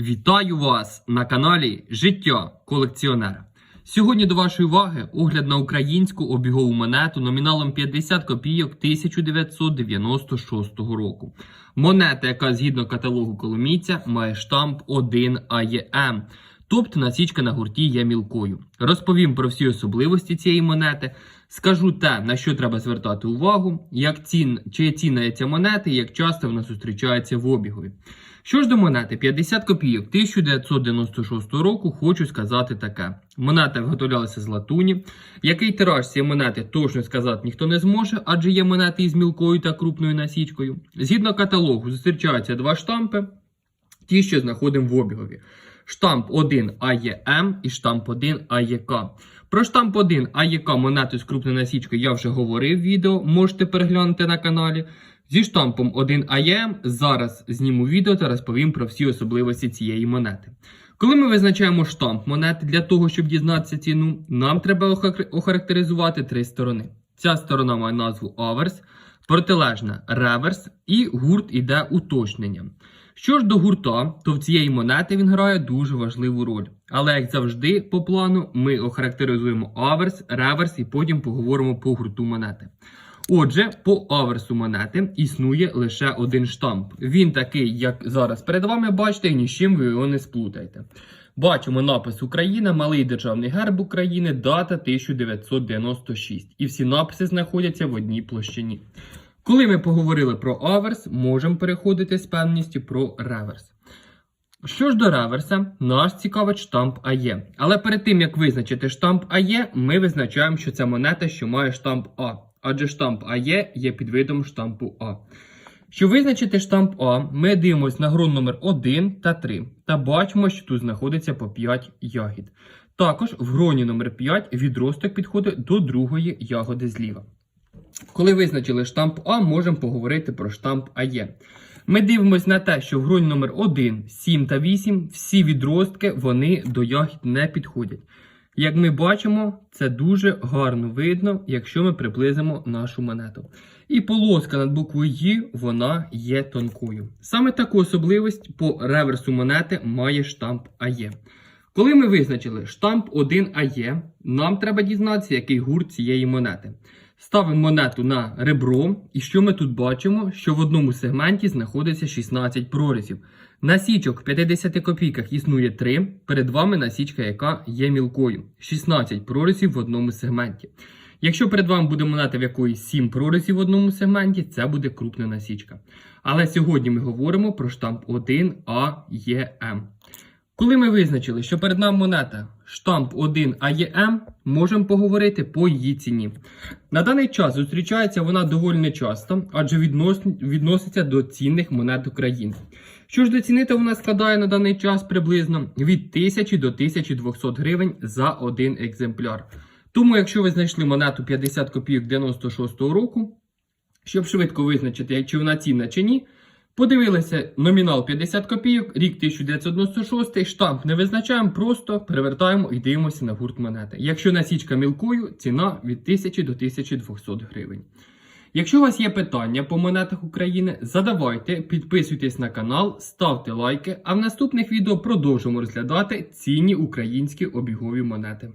Вітаю вас на каналі Життя колекціонера. Сьогодні до вашої уваги огляд на українську обігову монету номіналом 50 копійок 1996 року. Монета, яка згідно каталогу коломійця має штамп 1 АЄМ, тобто насічка на гурті є мілкою. Розповім про всі особливості цієї монети. Скажу те, на що треба звертати увагу, як цін, чи є цінна ця монета і як часто вона зустрічається в обігові. Що ж до монети 50 копійок 1996 року, хочу сказати таке. Монета виготовлялася з латуні. Який тираж цієї монети точно сказати ніхто не зможе, адже є монети із мілкою та крупною насічкою. Згідно каталогу, зустрічаються два штампи, ті, що знаходимо в обігові. Штамп 1 АЄМ і штамп 1 АЄК. Про штамп 1 АЄК монету з крупною насічкою я вже говорив в відео, можете переглянути на каналі. Зі штампом 1 АЄМ зараз зніму відео та розповім про всі особливості цієї монети. Коли ми визначаємо штамп монети для того, щоб дізнатися ціну, нам треба охарактеризувати три сторони. Ця сторона має назву аверс, протилежна реверс і гурт іде уточнення. Що ж до гурта, то в цієї монети він грає дуже важливу роль. Але як завжди, по плану, ми охарактеризуємо аверс, реверс і потім поговоримо по гурту монети. Отже, по аверсу монети існує лише один штамп. Він такий, як зараз перед вами бачите, і ні з чим ви його не сплутаєте. Бачимо напис Україна, малий державний герб України, дата 1996. І всі написи знаходяться в одній площині. Коли ми поговорили про аверс, можемо переходити з певністю про реверс. Що ж до реверса, нас цікавить штамп АЄ. Але перед тим як визначити штамп АЄ, ми визначаємо, що це монета, що має штамп А. Адже штамп АЄ є підвидом штампу А. Щоб визначити штамп А, ми дивимося на грон номер 1 та 3 та бачимо, що тут знаходиться по 5 ягід. Також в гроні номер 5 відросток підходить до другої ягоди зліва. Коли визначили штамп А, можемо поговорити про штамп АЄ. Ми дивимося на те, що в гроні номер 1, 7 та 8 всі відростки вони до ягід не підходять. Як ми бачимо, це дуже гарно видно, якщо ми приблизимо нашу монету. І полоска над буквою «Ї» вона є тонкою. Саме таку особливість по реверсу монети має штамп АЄ. Коли ми визначили штамп 1 АЄ, нам треба дізнатися, який гурт цієї монети. Ставимо монету на ребро, і що ми тут бачимо? Що в одному сегменті знаходиться 16 прорізів. Насічок в 50 копійках існує 3, перед вами насічка, яка є мілкою. 16 прорізів в одному сегменті. Якщо перед вами буде монета, в якої 7 прорізів в одному сегменті, це буде крупна насічка. Але сьогодні ми говоримо про штамп 1 АЄМ. Коли ми визначили, що перед нами монета штамп 1 АЄМ, можемо поговорити по її ціні. На даний час зустрічається вона доволі нечасто, адже віднос... відноситься до цінних монет України. Що ж до ціни, то вона складає на даний час приблизно від 1000 до 1200 гривень за один екземпляр. Тому, якщо ви знайшли монету 50 копійок 96-го року, щоб швидко визначити, чи вона цінна чи ні, Подивилися номінал 50 копійок, рік 1996, штамп не визначаємо, просто перевертаємо і дивимося на гурт монети. Якщо насічка мілкою, ціна від 1000 до 1200 гривень. Якщо у вас є питання по монетах України, задавайте, підписуйтесь на канал, ставте лайки, а в наступних відео продовжимо розглядати цінні українські обігові монети.